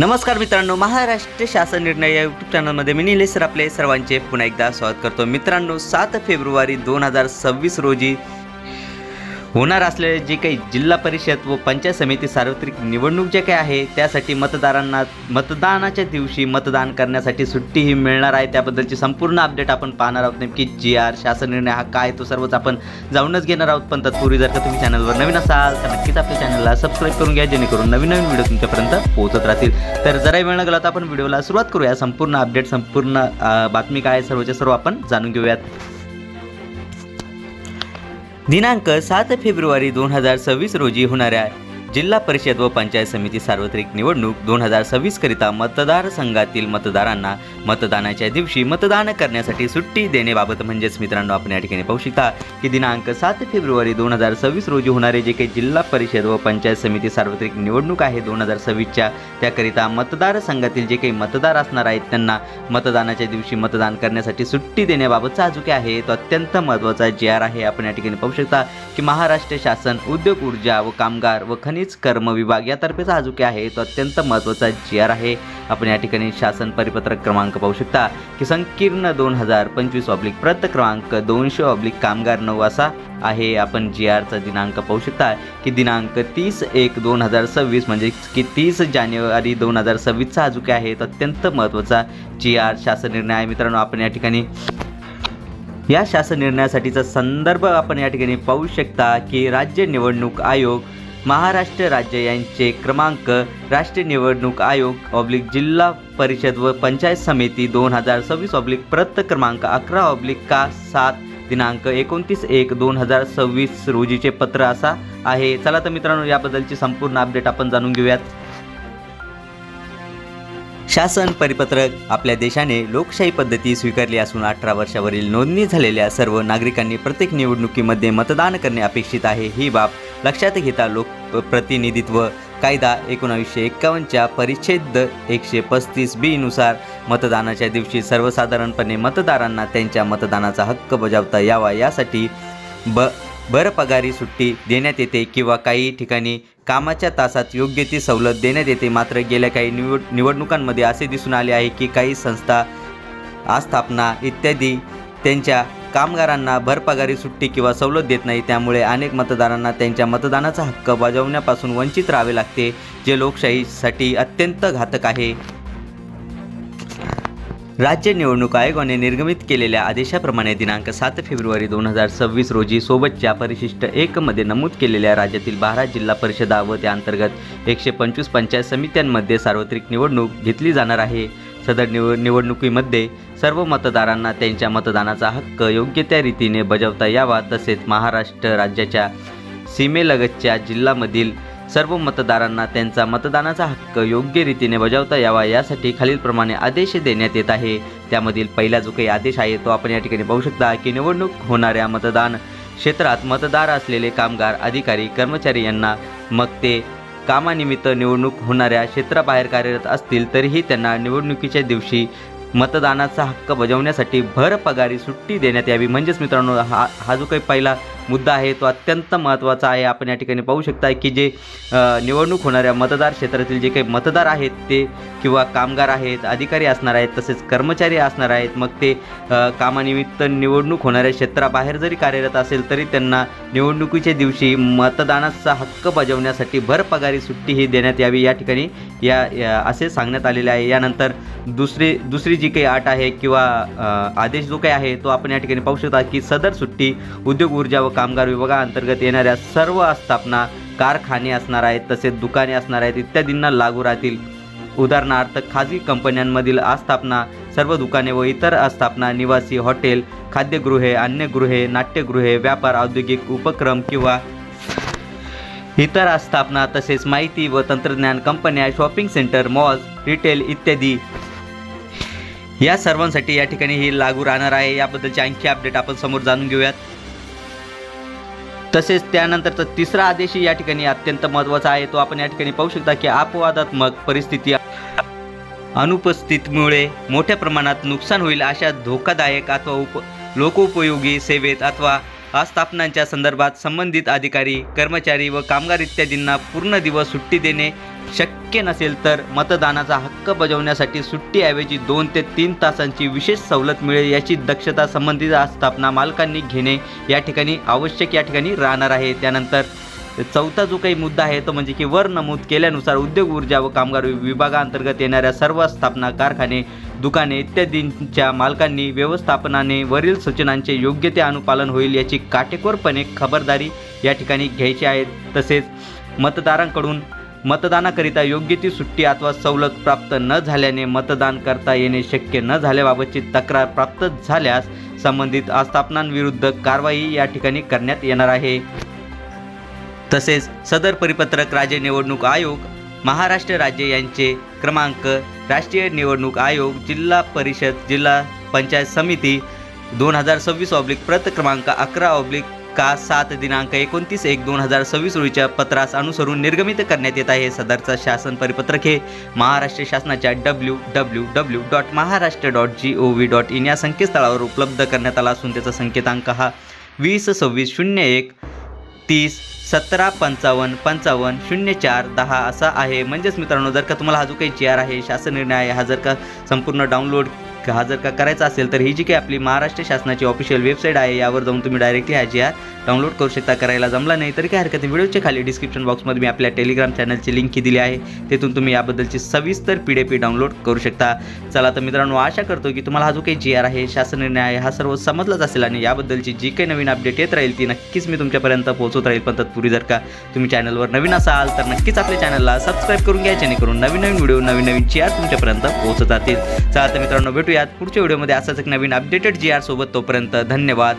नमस्कार मित्रांनो महाराष्ट्र शासन निर्णय या यूट्यूब चॅनलमध्ये मी निलेश सर आपले सर्वांचे पुन्हा एकदा स्वागत करतो. मित्रांनो सात फेब्रुवारी दोन हजार सव्वीस रोजी होणार असलेले जे काही जिल्हा परिषद व पंचायत समिती सार्वत्रिक निवडणूक जे काही आहे त्यासाठी मतदारांना मतदानाच्या दिवशी मतदान करण्यासाठी सुट्टी ही मिळणार आहे. त्याबद्दलची संपूर्ण अपडेट आपण पाहणार आहोत. नेमकी जी आर शासन निर्णय हा काय तो सर्वच आपण जाऊनच घेणार आहोत. पण तत्पूर्वी जर का तुम्ही चॅनलवर नवीन असाल तर नक्कीच आपल्या चॅनलला सबस्क्राईब करून घ्या जेणेकरून नवीन नवीन व्हिडिओ तुमच्यापर्यंत पोहोचत राहतील. तर जराही वेळ न गेला तर आपण व्हिडिओला सुरुवात करूया. संपूर्ण अपडेट संपूर्ण बातमी काय आहे सर्वच्या सर्व आपण जाणून घेऊयात. दिनांक सात फेब्रुवारी दोन हजार सव्वीस रोजी होणाऱ्या जिल्हा परिषद व पंचायत समिती सार्वत्रिक निवडणूक दोन हजार सव्वीस करिता मतदारसंघातील मतदारांना मतदानाच्या दिवशी मतदान करण्यासाठी सुट्टी देण्याबाबत म्हणजेच मित्रांनो आपण या ठिकाणी पाहू शकता की दिनांक सात फेब्रुवारी दोन हजार सव्वीस रोजी होणारे जे काही जिल्हा परिषद व पंचायत समिती सार्वत्रिक निवडणूक आहे दोन हजार सव्वीसच्या त्याकरिता मतदारसंघातील जे काही मतदार असणार आहेत त्यांना मतदानाच्या दिवशी मतदान करण्यासाठी सुट्टी देण्याबाबतचा हा जो काही आहे. तो अत्यंत महत्त्वाचा जी आर आहे आपण या ठिकाणी पाहू शकता की महाराष्ट्र शासन उद्योग ऊर्जा व कामगार व खनिज कर्म विभाग यातर्फेचा हा जो काही आहे. तो अत्यंत महत्त्वाचा जी आर आहे. आपण या ठिकाणी शासन परिपत्रक क्रमांक पाहू शकता की संकीर्ण दोन हजार पंचवीस ऑब्लिक प्रत क्रमांक दोनशे ऑब्लिक कामगार नऊ असा आहे. आपण जी आरचा दिनांक पाहू शकता की दिनांक तीस एक दोन हजार सव्वीस म्हणजे की तीस जानेवारी दोन हजार सव्वीसचा हा जो काही आहे. तो अत्यंत महत्त्वाचा जी आर शासन निर्णय आहे. मित्रांनो आपण या ठिकाणी या शासन निर्णयासाठीचा संदर्भ आपण या ठिकाणी पाहू शकता की राज्य निवडणूक आयोग महाराष्ट्र राज्य यांचे क्रमांक राष्ट्रीय निवडणूक आयोग ऑब्लिक जिल्हा परिषद व पंचायत समिती दोन हजार सव्वीस ऑब्लिक प्रत क्रमांक अकरा ऑब्लिक का सात दिनांक एकोणतीस एक दोन हजार सव्वीस रोजीचे पत्र असा आहे. चला तर मित्रांनो याबद्दलची संपूर्ण अपडेट आपण जाणून घेऊयात. शासन परिपत्रक आपल्या देशाने लोकशाही पद्धती स्वीकारली असून अठरा वर्षावरील नोंदणी झालेल्या सर्व नागरिकांनी प्रत्येक निवडणुकीमध्ये मतदान करणे अपेक्षित आहे. ही बाब लक्षात घेता लोक प्रतिनिधित्व कायदा एकोणावीसशे एक्कावन्नच्या परिच्छेद एकशे पस्तीस बी नुसार मतदानाच्या दिवशी सर्वसाधारणपणे मतदारांना त्यांच्या मतदानाचा हक्क बजावता यावा. यासाठी ब बरपगारी सुट्टी देण्यात येते किंवा काही ठिकाणी कामाच्या तासात योग्य ती सवलत देण्यात येते. मात्र गेल्या काही निवड निवडणुकांमध्ये असे दिसून आले आहे की काही संस्था आस्थापना इत्यादी त्यांच्या कामगारांना भरपगारी सुट्टी किंवा सवलत देत नाही. त्यामुळे अनेक मतदारांना त्यांच्या मतदानाचा हक्क बजावण्यापासून वंचित राहावे लागते जे लोकशाहीसाठी अत्यंत घातक आहे. राज्य निवडणूक आयोगाने निर्गमित केलेल्या आदेशाप्रमाणे दिनांक सात फेब्रुवारी दोन हजार सव्वीस रोजी सोबतच्या परिशिष्ट एकमध्ये नमूद केलेल्या राज्यातील बारा जिल्हा परिषदा व त्या अंतर्गत एकशे पंचवीस पंचायत समित्यांमध्ये सार्वत्रिक निवडणूक घेतली जाणार आहे. सदर निव निवडणुकीमध्ये सर्व मतदारांना त्यांच्या मतदानाचा हक्क योग्य त्या रीतीने बजावता यावा तसेच महाराष्ट्र राज्याच्या सीमेलगतच्या जिल्ह्यामधील सर्व मतदारांना त्यांचा मतदानाचा हक्क योग्य रीतीने बजावता यावा यासाठी खालीलप्रमाणे आदेश देण्यात येत आहे. त्यामधील पहिला जो काही आदेश आहे तो आपण या ठिकाणी पाहू शकता की निवडणूक होणाऱ्या मतदान क्षेत्रात मतदार असलेले कामगार अधिकारी कर्मचारी यांना मग ते कामानिमित्त निवडणूक होणाऱ्या क्षेत्राबाहेर कार्यरत असतील तरीही त्यांना निवडणुकीच्या दिवशी मतदानाचा हक्क बजावण्यासाठी भर पगारी सुट्टी देण्यात यावी. म्हणजेच मित्रांनो हा हा जो काही पहिला मुद्दा आहे तो अत्यंत महत्त्वाचा आहे. आपण या ठिकाणी पाहू शकता की जे निवडणूक होणाऱ्या मतदार क्षेत्रातील जे काही मतदार आहेत ते किंवा कामगार आहेत अधिकारी असणार आहेत तसेच कर्मचारी असणार आहेत मग ते कामानिमित्त निवडणूक होणाऱ्या क्षेत्राबाहेर जरी कार्यरत असेल तरी त्यांना निवडणुकीच्या दिवशी मतदानाचा हक्क बजावण्यासाठी भरपगारी सुट्टी ही देण्यात यावी या ठिकाणी या या- असे सांगण्यात आलेले आहे. यानंतर दुसरी दुसरी जी काही आट आहे किंवा आदेश जो काही आहे तो आपण या ठिकाणी पाहू शकता की सदर सुट्टी उद्योग ऊर्जा व कामगार विभागाअंतर्गत येणाऱ्या सर्व आस्थापना कारखाने असणार आहेत तसेच दुकाने असणार आहेत इत्यादींना लागू राहतील. उदाहरणार्थ खाजगी कंपन्यांमधील आस्थापना सर्व दुकाने व इतर आस्थापना निवासी हॉटेल खाद्यगृहे अन्नगृहे नाट्यगृहे व्यापार औद्योगिक उपक्रम किंवा इतर आस्थापना तसेच माहिती व तंत्रज्ञान कंपन्या शॉपिंग सेंटर मॉल्स रिटेल इत्यादी. या सर्वांसाठी या ठिकाणी ही लागू राहणार आहे. याबद्दलची आणखी अपडेट आपण समोर जाणून घेऊयात. तसेच त्यानंतरचा तिसरा आदेशही या ठिकाणी अत्यंत महत्त्वाचा आहे. तो आपण या ठिकाणी पाहू शकता की अपवादात्मक परिस्थिती अनुपस्थितीमुळे मोठ्या प्रमाणात नुकसान होईल अशा धोकादायक अथवा उप लोकोपयोगी सेवेत अथवा आस्थापनांच्या संदर्भात संबंधित अधिकारी कर्मचारी व कामगार इत्यादींना पूर्ण दिवस सुट्टी देणे शक्य नसेल तर मतदानाचा हक्क बजावण्यासाठी सुट्टीऐवजी दोन ते तीन तासांची विशेष सवलत मिळेल याची दक्षता संबंधित आस्थापना मालकांनी घेणे या ठिकाणी आवश्यक या ठिकाणी राहणार आहे. त्यानंतर चौथा जो काही मुद्दा आहे तो म्हणजे की वर नमूद केल्यानुसार उद्योग ऊर्जा व कामगार विभागाअंतर्गत येणाऱ्या सर्व स्थापना कारखाने दुकाने इत्यादींच्या मालकांनी व्यवस्थापनाने वरील सूचनांचे योग्य ते अनुपालन होईल याची काटेकोरपणे खबरदारी या ठिकाणी घ्यायची आहे. तसेच मतदारांकडून मतदानाकरिता योग्य ती सुट्टी अथवा सवलत प्राप्त न झाल्याने मतदान करता येणे शक्य न झाल्याबाबतची तक्रार प्राप्त झाल्यास संबंधित आस्थापनांविरुद्ध कारवाई या ठिकाणी करण्यात येणार आहे. तसेच सदर परिपत्रक राज्य निवडणूक आयोग महाराष्ट्र राज्य यांचे क्रमांक राष्ट्रीय निवडणूक आयोग जिल्हा परिषद जिल्हा पंचायत समिती दोन हजार सव्वीस ऑब्लिक प्रत क्रमांक अकरा ऑब्लिक का सात दिनांक एकोणतीस एक दोन हजार सव्वीस रोजीच्या पत्रास अनुसरून निर्गमित करण्यात येत आहे. सदरचा शासन परिपत्रक हे महाराष्ट्र शासनाच्या W W W dot Maharashtra dot G O V dot in या संकेतस्थळावर उपलब्ध करण्यात आला असून त्याचा संकेतांक हा वीस सव्वीस शून्य एक तीस सतरा पंचावन्न पंचावन्न शून्य चार दहा असा आहे. म्हणजेच मित्रांनो जर का तुम्हाला हा जो काही चेअर आहे शासन निर्णय आहे हा जर का संपूर्ण डाउनलोड हा जर का करायचा असेल तर ही जी काही आपली महाराष्ट्र शासनाची ऑफिशियल वेबसाईट आहे यावर जाऊन तुम्ही डायरेक्टली हा जी आर डाउनलोड करू शकता करायला जमला नाही तरी काय हरकत नाही. व्हिडिओच्या खाली डिस्क्रिप्शन बॉक्समध्ये मी आपल्या टेलिग्राम चॅनलची लिंक दिली आहे. तेथून तुम्ही याबद्दलची सविस्तर पी डी पी डाउनलोड करू शकता. चला तर मित्रांनो आशा करतो की तुम्हाला हा जो काही जी आर आहे शासन निर्णय आहे हा सर्व समजलाच असेल आणि याबद्दलची जी काही नवीन अपडेट येत राहील ती नक्कीच मी तुमच्यापर्यंत पोहोचत राहील. पण तत्पूर्वी जर का तुम्ही चॅनलवर नवीन असाल तर नक्कीच आपल्या चॅनलला सबस्क्राईब करून घ्या जेणेकरून नवीन नवीन व्हिडिओ नवीन नवीन जी आर तुमच्यापर्यंत पोहोचत जातील. चला तर मित्रांनो भेटूयात पुढच्या व्हिडिओमध्ये असंच एक नवीन अपडेटेड जी आर सोबत तोपर्यंत धन्यवाद.